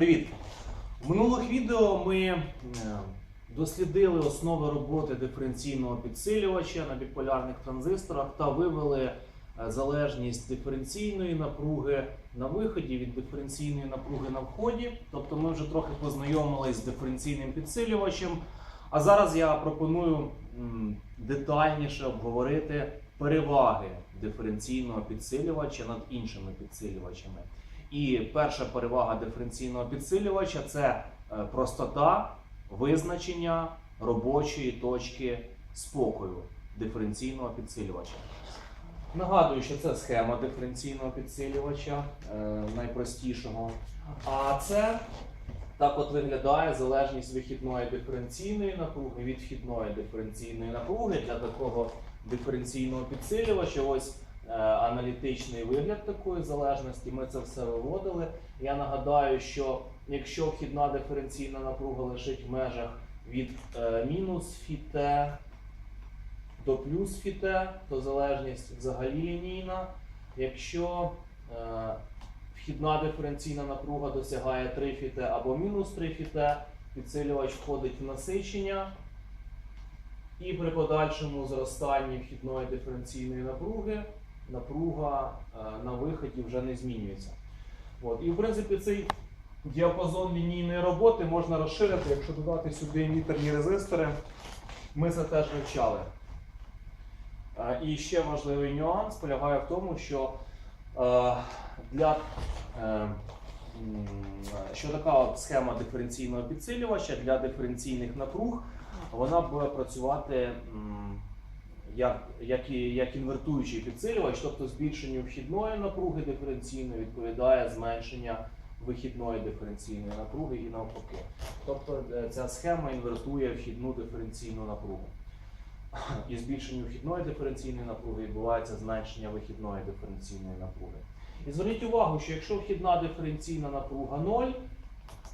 Привіт! В минулих відео ми е, дослідили основи роботи диференційного підсилювача на біполярних транзисторах та вивели е, залежність диференційної напруги на виході від диференційної напруги на вході. Тобто ми вже трохи познайомились з диференційним підсилювачем. А зараз я пропоную детальніше обговорити переваги диференційного підсилювача над іншими підсилювачами. І перша перевага диференційного підсилювача це е, простота визначення робочої точки спокою диференційного підсилювача. Нагадую, що це схема диференційного підсилювача е, найпростішого. А це так от виглядає залежність вихідної диференційної напруги від вхідної диференційної напруги для такого диференційного підсилювача. Ось аналітичний вигляд такої залежності. Ми це все виводили. Я нагадаю, що якщо вхідна диференційна напруга лежить в межах від е, мінус фіте до плюс фіте, то залежність взагалі лінійна. Якщо е, вхідна диференційна напруга досягає 3 фіте або мінус 3 фіте, підсилювач входить в насичення. І при подальшому зростанні вхідної диференційної напруги напруга е, на виході вже не змінюється. От. І в принципі цей діапазон лінійної роботи можна розширити, якщо додати сюди емітерні резистори. Ми це теж вивчали. Е, І ще важливий нюанс полягає в тому, що е, для що така схема диференційного підсилювача для диференційних напруг вона буде працювати як, як, інвертуючий підсилювач, тобто збільшенню вхідної напруги диференційної відповідає зменшення вихідної диференційної напруги і навпаки. Тобто е, ця схема інвертує вхідну диференційну напругу. І збільшенню вхідної диференційної напруги відбувається зменшення вихідної диференційної напруги. І зверніть увагу, що якщо вхідна диференційна напруга 0,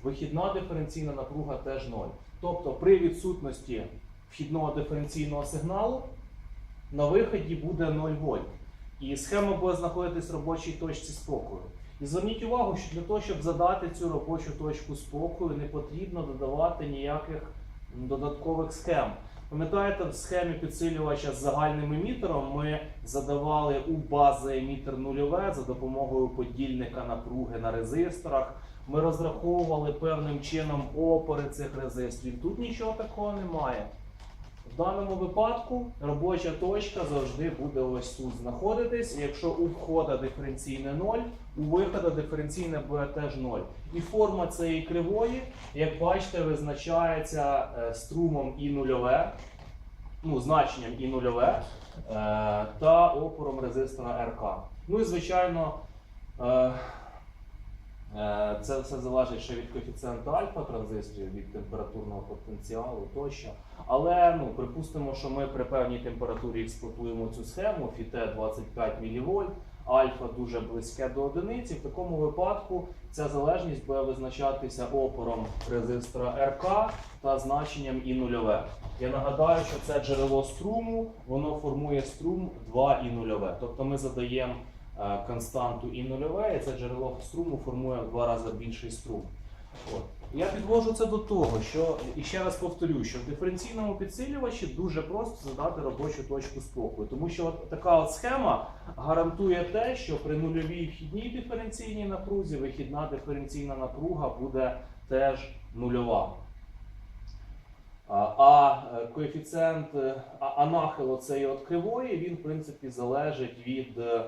вихідна диференційна напруга теж 0. Тобто при відсутності вхідного диференційного сигналу на виході буде 0 вольт. І схема буде знаходитись в робочій точці спокою. І зверніть увагу, що для того, щоб задати цю робочу точку спокою, не потрібно додавати ніяких додаткових схем. Пам'ятаєте, в схемі підсилювача з загальним емітером ми задавали у бази емітер нульове за допомогою подільника напруги на резисторах. Ми розраховували певним чином опори цих резисторів. Тут нічого такого немає. В даному випадку робоча точка завжди буде ось тут знаходитись. Якщо у входа диференційне 0, у вихода диференційне буде теж 0. І форма цієї кривої, як бачите, визначається е, струмом і нульове, ну, значенням і нульове е, та опором резистора РК. Ну і звичайно. Е, Це все залежить ще від коефіцієнта альфа транзисторів, від температурного потенціалу тощо. Але ну, припустимо, що ми при певній температурі експлуатуємо цю схему, фіте 25 мВ, альфа дуже близьке до одиниці. В такому випадку ця залежність буде визначатися опором резистора РК та значенням і нульове. Я нагадаю, що це джерело струму, воно формує струм 2 і нульове. Тобто ми задаємо константу і нульове, і це джерело струму формує в два рази більший струм. От. Я підвожу це до того, що і ще раз повторю, що в диференційному підсилювачі дуже просто задати робочу точку спокою, тому що от така от схема гарантує те, що при нульовій вхідній диференційній напрузі вихідна диференційна напруга буде теж нульова. А, е, коефіцієнт, е, а, а нахил оцеї от кривої, він в принципі залежить від е, е,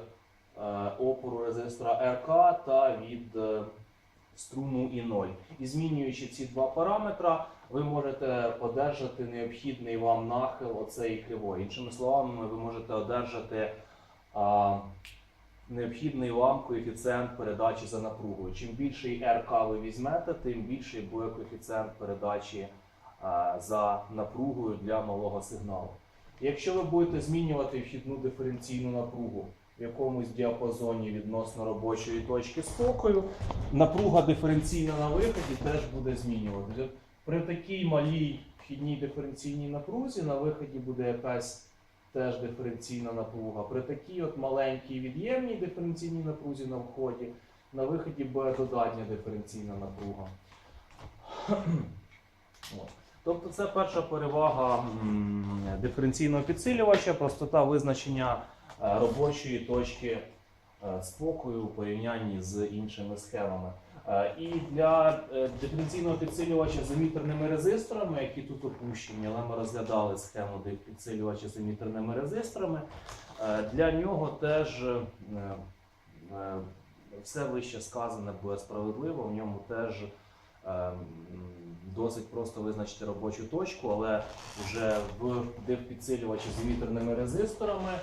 опору резистора РК та від е, струму і 0. І змінюючи ці два параметра, ви можете одержати необхідний вам нахил оцеї кривої. Іншими словами, ви можете одержати необхідний вам коефіцієнт передачі за напругою. Чим більший РК ви візьмете, тим більший буде коефіцієнт передачі за напругою для малого сигналу. Якщо ви будете змінювати вхідну диференційну напругу в якомусь діапазоні відносно робочої точки спокою, напруга диференційна на виході теж буде змінюватися. При такій малій вхідній диференційній напрузі на виході буде якась теж диференційна напруга. При такій от маленькій від'ємній диференційній напрузі на вході на виході буде додатня диференційна напруга. Тобто це перша перевага диференційного підсилювача, простота визначення робочої точки е, спокою у порівнянні з іншими схемами. Е, І для е, диференційного підсилювача з емітерними резисторами, які тут опущені, але ми розглядали схему підсилювача з емітерними резисторами, е, для нього теж е, е, все вище сказане буде справедливо, в ньому теж е, досить просто визначити робочу точку, але вже в дифпідсилювачі з емітерними резисторами е,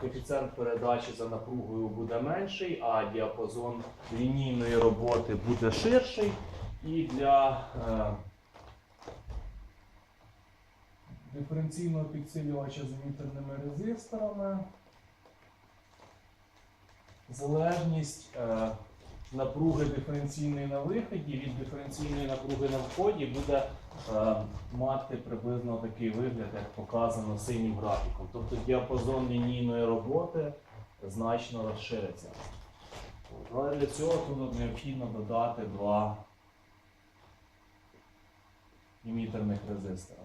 коефіцієнт передачі за напругою буде менший, а діапазон лінійної роботи буде ширший. І для е, диференційного підсилювача з емітерними резисторами залежність е, напруги диференційної на виході від диференційної напруги на вході буде мати приблизно такий вигляд, як показано синім графіком. Тобто діапазон лінійної роботи значно розшириться. Але для цього тут необхідно додати два імітерних резистора.